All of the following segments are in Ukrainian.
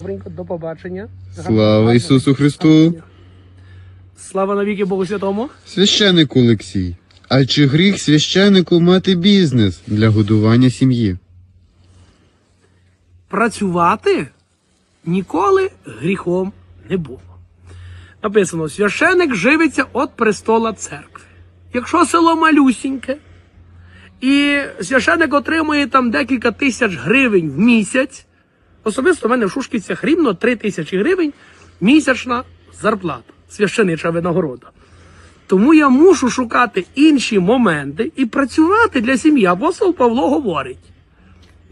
Добренько, до побачення. Слава Ісусу Христу! Слава навіки Богу Святому. Священник Олексій. А чи гріх священику мати бізнес для годування сім'ї? Працювати ніколи гріхом не було. Написано: священик живиться від престола церкви. Якщо село малюсіньке, і священик отримує там декілька тисяч гривень в місяць, особисто в мене в Шушківцях рівно 3 тисячі гривень місячна зарплата, священича винагорода. Тому я мушу шукати інші моменти і працювати для сім'ї. Апостол Павло говорить.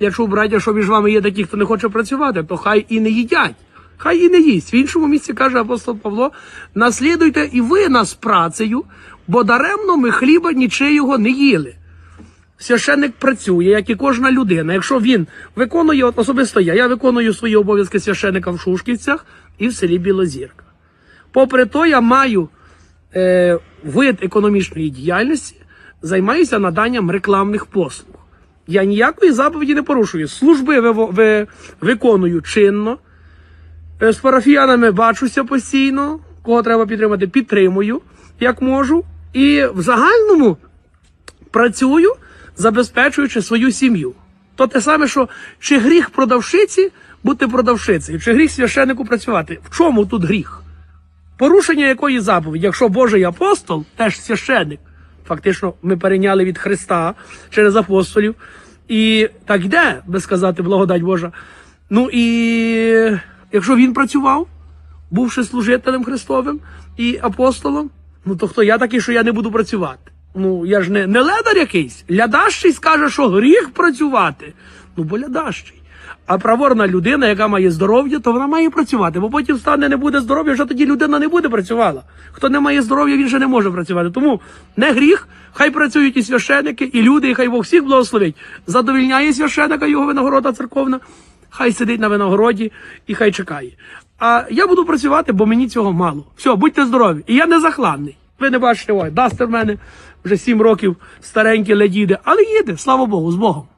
Якщо браття, що між вами є такі, хто не хоче працювати, то хай і не їдять, хай і не їсть. В іншому місці каже апостол Павло: наслідуйте і ви нас працею, бо даремно ми хліба нічийого не їли. Священник працює, як і кожна людина. Якщо він виконує, особисто я, я виконую свої обов'язки священика в Шушківцях і в селі Білозірка. Попри то, я маю е, вид економічної діяльності, займаюся наданням рекламних послуг. Я ніякої заповіді не порушую. Служби виво- ви, виконую чинно. Е, З парафіянами бачуся постійно. Кого треба підтримати, підтримую, як можу. І в загальному працюю, забезпечуючи свою сім'ю. То те саме, що чи гріх продавшиці бути продавшицею, чи гріх священнику працювати. В чому тут гріх? Порушення якої заповіді, якщо Божий апостол, теж священник, фактично ми перейняли від Христа через апостолів, і так йде, би сказати, благодать Божа. Ну і якщо він працював, бувши служителем Христовим і апостолом, ну то хто я такий, що я не буду працювати? Ну я ж не, не ледар якийсь. Лядащий скаже, що гріх працювати. Ну, бо лядащий. А праворна людина, яка має здоров'я, то вона має працювати, бо потім стане, не буде здоров'я, вже тоді людина не буде працювала. Хто не має здоров'я, він вже не може працювати. Тому не гріх, хай працюють і священики, і люди, і хай Бог всіх благословить. Задовільняє священика його винагорода церковна, хай сидить на винагороді і хай чекає. А я буду працювати, бо мені цього мало. Все, будьте здорові. І я не захладний. Ви не бачите, ой, дастер в мене вже сім років старенький ледіде, але їде, слава Богу, з Богом.